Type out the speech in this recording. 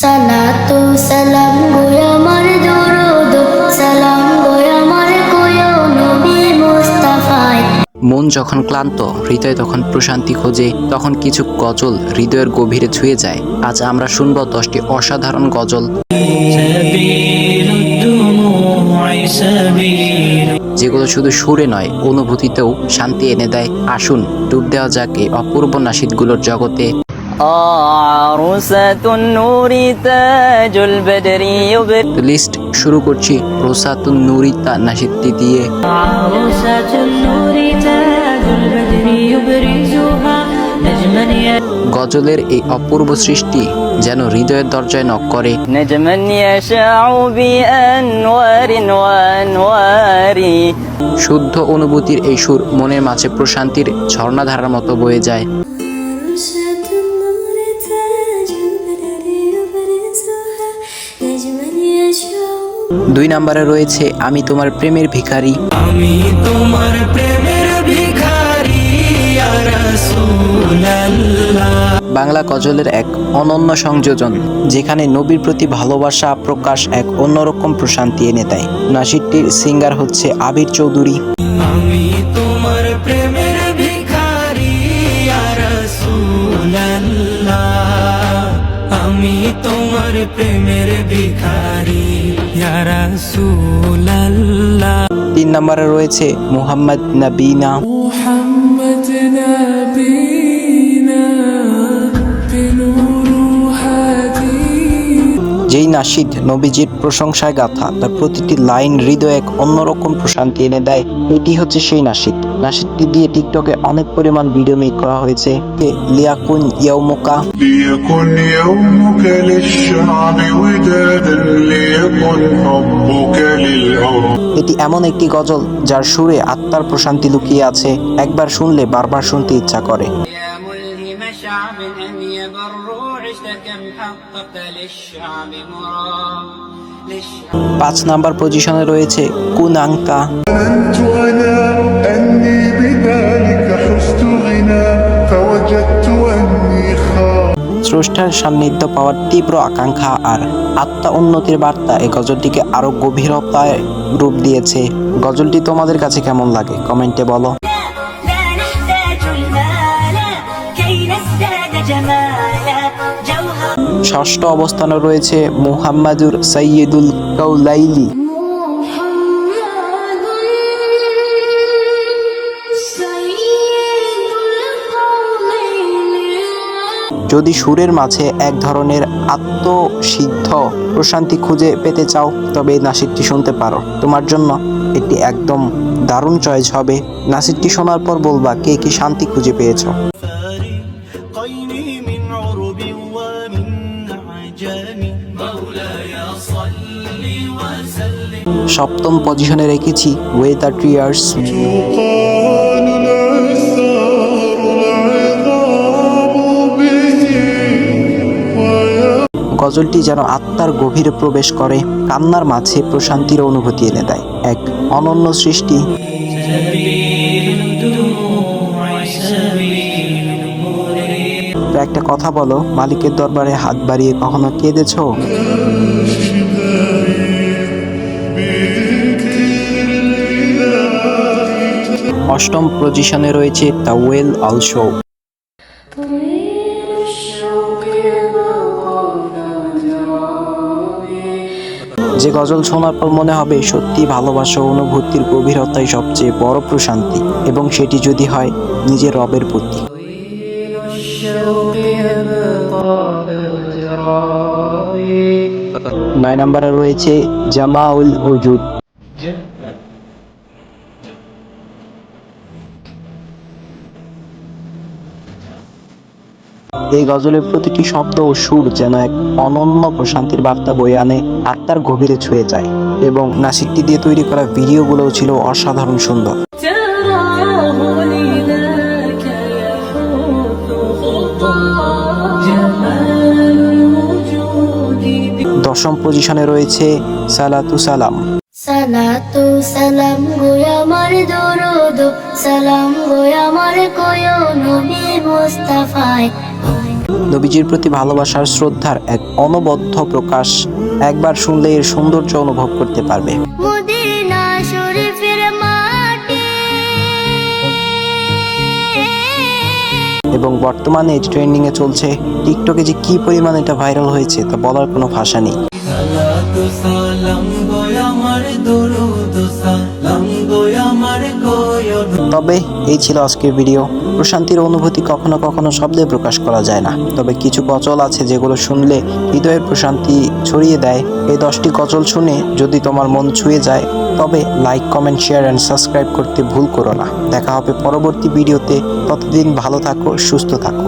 সালাতু সালাম আমার সালাম আমার কোয়ো নবী মন যখন ক্লান্ত, হৃদয় তখন প্রশান্তি খোঁজে, তখন কিছু গজল হৃদয়ের গভীরে ছুঁয়ে যায়। আজ আমরা শুনব দশটি অসাধারণ গজল। যেগুলো শুধু সুরে নয়, অনুভূতিতেও শান্তি এনে দেয়। আসুন, ডুব দেওয়া যাকে অপূর্ব নাসিদগুলোর জগতে। লিস্ট শুরু করছি রোসাতুন নুরি তা নাসিদ্দি দিয়ে। গজলের এই অপূর্ব সৃষ্টি যেন হৃদয়ের দরজায় নক করে। শুদ্ধ অনুভূতির এই সুর মনের মাঝে প্রশান্তির ঝর্ণাধারার মতো বয়ে যায়। দুই নম্বরে রয়েছে আমি তোমার প্রেমের ভিখারি। আমি তোমার প্রেমের ভিখারি বাংলা গজলের এক অনন্য সংযোজন যেখানে নবীর প্রতি ভালোবাসা প্রকাশ এক অন্যরকম প্রশান্তি এনে দেয়। নাসিরটির সিঙ্গার হচ্ছে আবির চৌধুরী। আমি তোমার প্রেমের ভিখারি আমি তোমার প্রেমের ভিখারি। তিন নম্বরে রয়েছে মুহাম্মদ নবীনা। যেই নাসিদ নবীজির প্রশংসায় গাথা তার প্রতিটি লাইন হৃদয়ে এক অন্যরকম প্রশান্তি এনে দেয়। এটি হচ্ছে সেই নাসিদ। নাসিদটি দিয়ে টিকটকে অনেক পরিমাণ ভিডিও মেক করা হয়েছে। লিয়াকুন ইয়াউমুকা। লিয়াকুন ইয়াউমুকা এটি এমন একটি গজল যার সুরে আত্মার প্রশান্তি লুকিয়ে আছে একবার শুনলে বারবার শুনতে ইচ্ছা করে يا ملهم شعب أن يبروا عشت كم حققت للشعب مراد للشعب পাঁচ নাম্বার পজিশনে রয়েছে কুনাঙ্কা ظننت أنا أني بذلك حزت غنى فوجدت أني خاف স্রষ্টার সান্নিধ্য পাওয়ার তীব্র আকাঙ্ক্ষা আর আত্মা উন্নতির বার্তা, এই গজলটিকে আরও গভীরতায় রূপ দিয়েছে। গজলটি তোমাদের কাছে কেমন লাগে? কমেন্টে বলো। ষষ্ঠ অবস্থানে রয়েছে মুহাম্মাদুর সৈয়দুল কৌলাইলি যদি সুরের মাঝে এক ধরনের আত্মসিদ্ধ প্রশান্তি খুঁজে পেতে চাও তবে এই নাসিকটি শুনতে পারো। তোমার জন্য এটি একদম দারুণ চয়েস হবে। নাসিকটি শোনার পর বলবা কে কি শান্তি খুঁজে পেয়েছ? সপ্তম পজিশনে রেখেছি ওয়েদার ট্রিয়ার্স গজলটি যেন আত্মার গভীরে প্রবেশ করে, কান্নার মাঝে প্রশান্তির অনুভূতি এনে দেয়। এক অনন্য সৃষ্টি। একটা কথা বলো, মালিকের দরবারে হাত বাড়িয়ে কখনো কেঁদেছ? অষ্টম পজিশনে রয়েছে দ্য ওয়েল অলসো যে গজল শোনার পর মনে হবে সত্যি ভালোবাসা অনুভূতির গভীরতাই সবচেয়ে বড় প্রশান্তি এবং সেটি যদি হয় নিজের রবের প্রতি। নয় নম্বরে রয়েছে জামাউল ওজুদ এই গজলের প্রতিটি শব্দ ও সুর যেন এক অনন্য প্রশান্তির বার্তা বয়ে আনে আত্মার গভীরে ছুঁয়ে যায় এবং নাসিকটি দিয়ে তৈরি করা ভিডিওগুলোও ছিল অসাধারণ সুন্দর। দশম পজিশনে রয়েছে সালাতু সালাম। সালাতু সালাম দরুদ, সালাম নবী নবীজির প্রতি ভালোবাসার শ্রদ্ধার এক অনবদ্য প্রকাশ একবার শুনলে এর সৌন্দর্য অনুভব করতে পারবে। এবং বর্তমানে ট্রেন্ডিং এ চলছে টিকটকে যে কি পরিমাণ এটা ভাইরাল হয়েছে তা বলার কোনো ভাষা নেই। তবে এই ছিল আজকের ভিডিও প্রশান্তির অনুভূতি কখনো কখনো শব্দে প্রকাশ করা যায় না। তবে কিছু গজল আছে যেগুলো শুনলে হৃদয়ের প্রশান্তি ছড়িয়ে দেয়। এই দশটি গজল শুনে যদি তোমার মন ছুঁয়ে যায়, তবে like comment share and subscribe করতে ভুল করো না। দেখা হবে পরবর্তী ভিডিওতে ততদিন ভালো থাকো, সুস্থ থাকো।